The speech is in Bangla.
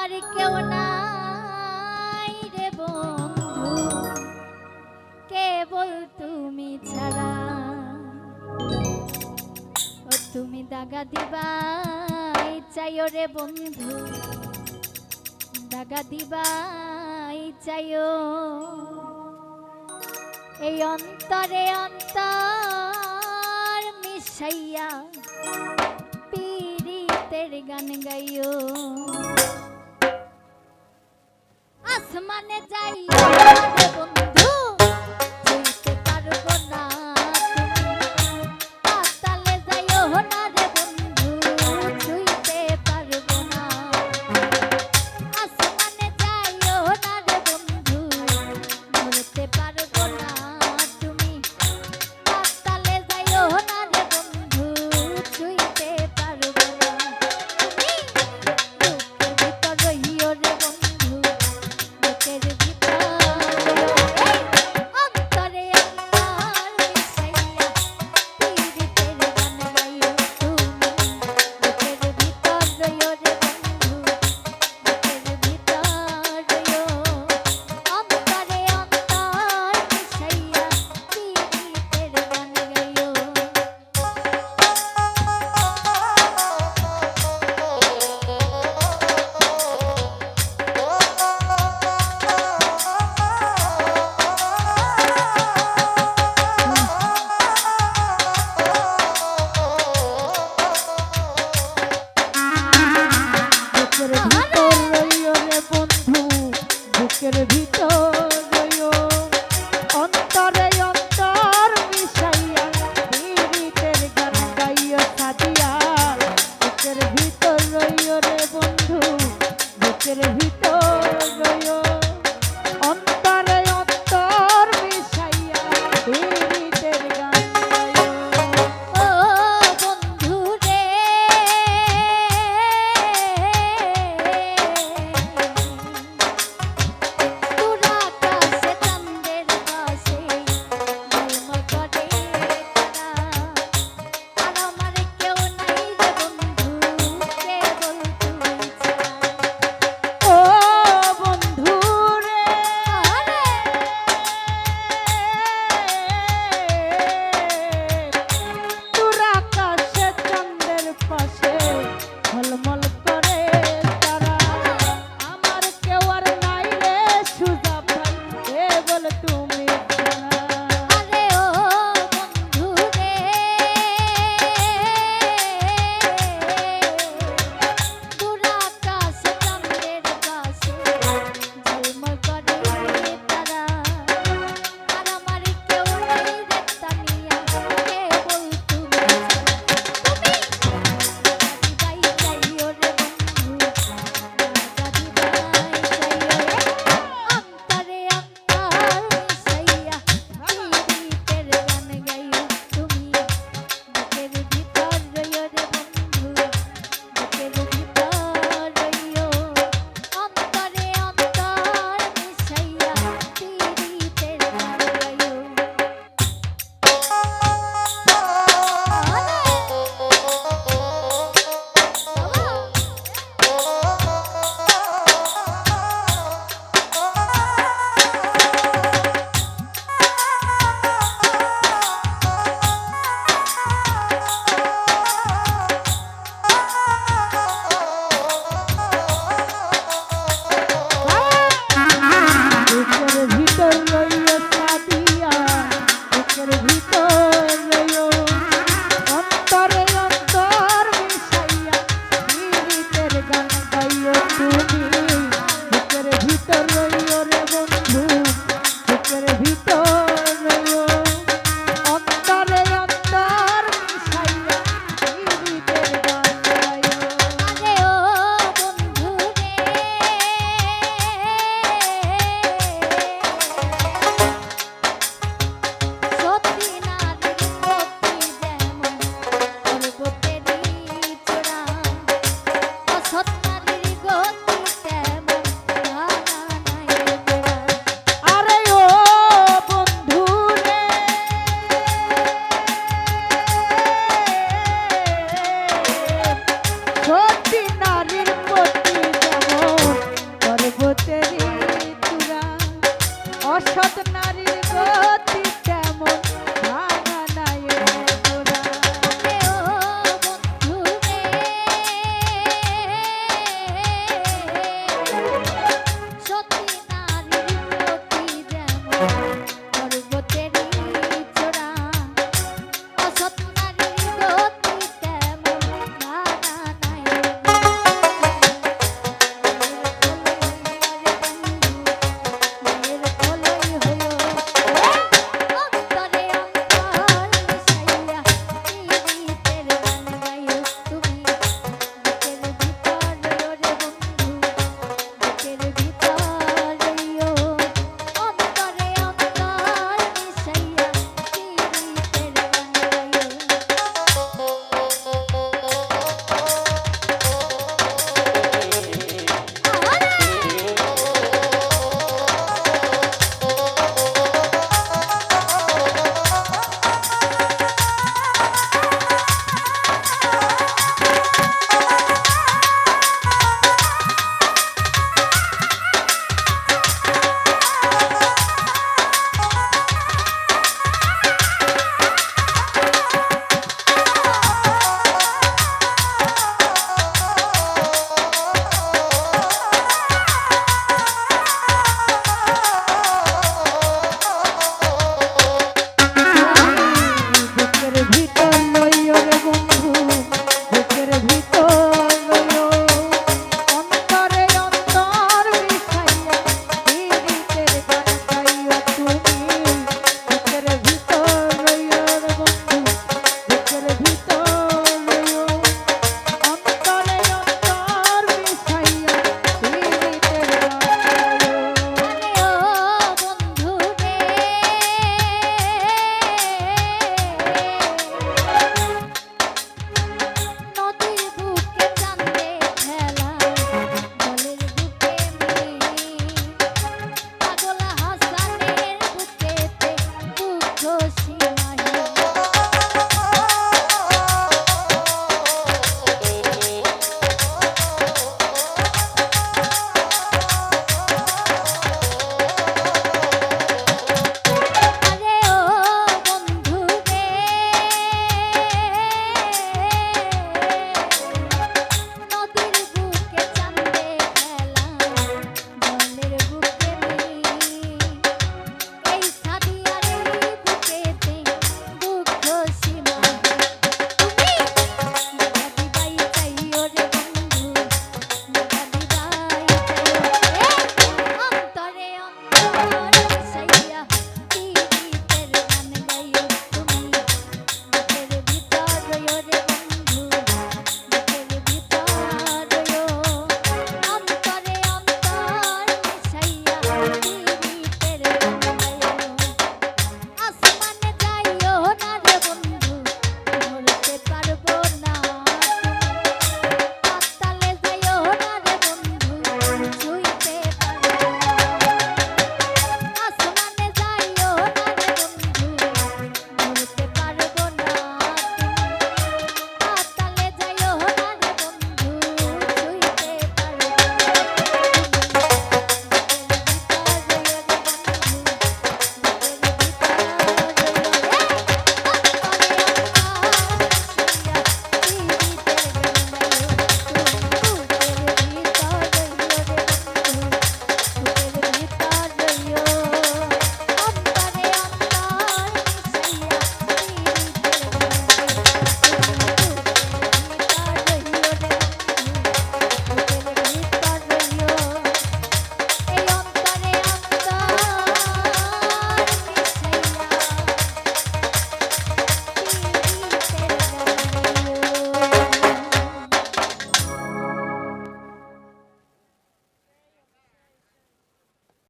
আমার কেউ নাই রে বন্ধু। কেবল তুমি ছাড়া। ও তুমি দাগা দিবাই চাইও রে বন্ধু। দাগা দিবাই চাইও। এই অন্তরে অন্তর মিশাইয়া পীড়িতের গান গাইও।